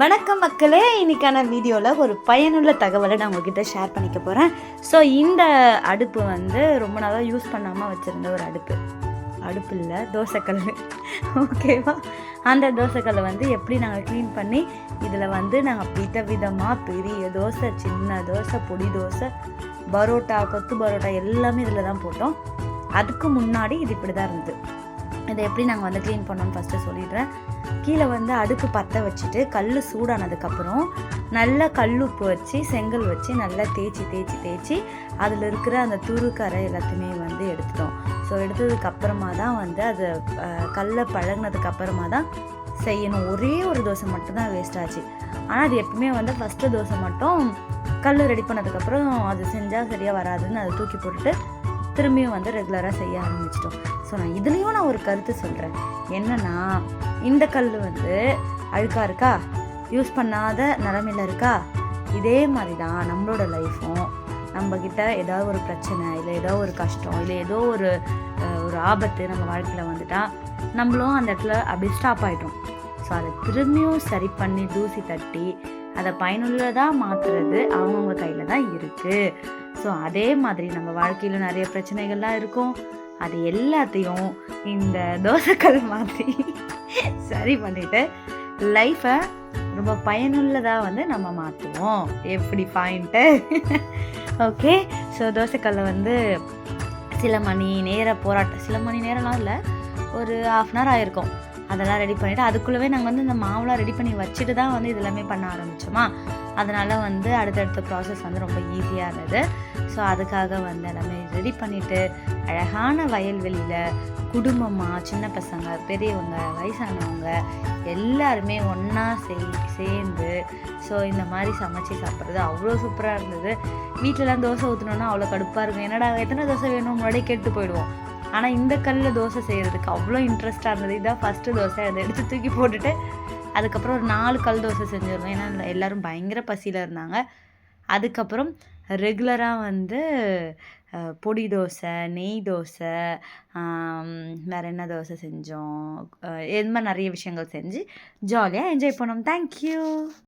வணக்கம் மக்களே. இன்னைக்கான வீடியோவில் ஒரு பயனுள்ள தகவலை நான் உங்ககிட்ட ஷேர் பண்ணிக்க போகிறேன் ஸோ இந்த அடுப்பு வந்து ரொம்ப நாளாக யூஸ் பண்ணாமல் வச்சுருந்த ஒரு அடுப்பு. அடுப்பு இல்லை தோசைக்கல். ஓகேவா அந்த தோசைக்கல்லை வந்து எப்படி நாங்கள் க்ளீன் பண்ணி இதில் வந்து நாங்கள் வித விதமாக பெரிய தோசை சின்ன தோசை பொடி தோசை பரோட்டா கொத்து பரோட்டா எல்லாமே இதில் தான் போட்டோம். அதுக்கு முன்னாடி இது இப்படி தான் இருந்தது. இதை எப்படி நாங்கள் வந்து க்ளீன் பண்ணோம்னு ஃபஸ்ட்டு சொல்லிடுறேன். கீழே வந்து அடுப்பு பற்ற வச்சுட்டு கல் சூடானதுக்கப்புறம் நல்லா கல்லுப்பு வச்சு செங்கல் வச்சு நல்லா தேய்ச்சி தேய்ச்சி தேய்ச்சி அதில் இருக்கிற அந்த துருக்கரை எல்லாத்தையுமே வந்து எடுத்துட்டோம். ஸோ எடுத்ததுக்கப்புறமா தான் வந்து அது கல்லை பழகினதுக்கப்புறமா தான் செய்யணும். ஒரே ஒரு தோசை மட்டும்தான் வேஸ்ட் ஆச்சு. ஆனால் அது எப்பவுமே வந்து ஃபஸ்ட்டு தோசை மட்டும் கல் ரெடி பண்ணதுக்கப்புறம் அது செஞ்சால் சரியாக வராதுன்னு அதை தூக்கி போட்டுட்டு திரும்பியும் வந்து ரெகுலராக செய்ய ஆரம்பிச்சிட்டோம். ஸோ நான் இதுலேயும் நான் ஒரு கருத்து சொல்கிறேன் என்னன்னா இந்த கல் வந்து அழுக்காக இருக்கா? யூஸ் பண்ணாத நிலமையில் இருக்கா? இதே மாதிரி தான் நம்மளோட லைஃப்பும் நம்மக்கிட்ட ஏதாவது ஒரு பிரச்சனை இல்லை ஏதோ ஒரு கஷ்டம் இல்லை ஏதோ ஒரு ஒரு ஆபத்து நம்ம வாழ்க்கையில் வந்துட்டால் நம்மளும் அந்த இடத்துல அப்படியே ஸ்டாப் ஆகிட்டோம் ஸோ அதை திரும்பியும் சரி பண்ணி தூசி தட்டி அதை பயனுள்ளதாக மாற்றுறது அவங்கவுங்க கையில் தான் இருக்குது ஸோ அதே மாதிரி நம்ம வாழ்க்கையில் நிறைய பிரச்சனைகள்லாம் இருக்கும். அது எல்லாத்தையும் இந்த தோசைக்கல் மாதிரி சரி பண்ணிட்டு லைஃப்பை ரொம்ப பயனுள்ளதாக வந்து நம்ம மாற்றுவோம் எப்படி பாயிண்ட்டு ஓகே ஸோ தோசைக்கல்லை வந்து சில மணி நேர போராட்டம் சில மணி நேரம்லாம் இல்லை ஒரு ஹாஃப் அன் ஹவர் ஆயிருக்கும். அதெல்லாம் ரெடி பண்ணிவிட்டு அதுக்குள்ளவே நாங்கள் வந்து இந்த மாவுலாம் ரெடி பண்ணி வச்சுட்டு தான் வந்து இதெல்லாமே பண்ண ஆரம்பித்தோமா அதனால் வந்து அடுத்தடுத்த ப்ராசஸ் வந்து ரொம்ப ஈஸியாக இருந்தது. ஸோ அதுக்காக வந்து எல்லாமே ரெடி பண்ணிவிட்டு அழகான வயல்வெளியில் குடும்பமாக சின்ன பசங்க பெரியவங்க வயசானவங்க எல்லாருமே ஒன்றா செய் சேர்ந்து ஸோ இந்த மாதிரி சமைச்சு சாப்பிட்றது அவ்வளோ சூப்பராக இருந்தது. வீட்டிலலாம் தோசை ஊற்றினோன்னா அவ்வளோ கடுப்பாக இருக்கும். என்னடா எத்தனை தோசை வேணும் முன்னாடியே கேட்டு போயிடுவோம். ஆனால் இந்த கல்லில் தோசை செய்கிறதுக்கு அவ்வளோ இன்ட்ரெஸ்ட்டாக இருந்தது. இதுதான் ஃபஸ்ட்டு தோசை. அதை எடுத்து தூக்கி போட்டுட்டு அதுக்கப்புறம் ஒரு நாலு கல் தோசை செஞ்சிருந்தோம். ஏன்னா எல்லோரும் பயங்கர பசியில் இருந்தாங்க. அதுக்கப்புறம் ரெகுலராக வந்து பொடி தோசை நெய் தோசை வேறு என்ன தோசை செஞ்சோம்? இது மாதிரி நிறைய விஷயங்கள் செஞ்சு ஜாலியாக என்ஜாய் பண்ணோம். தேங்க்யூ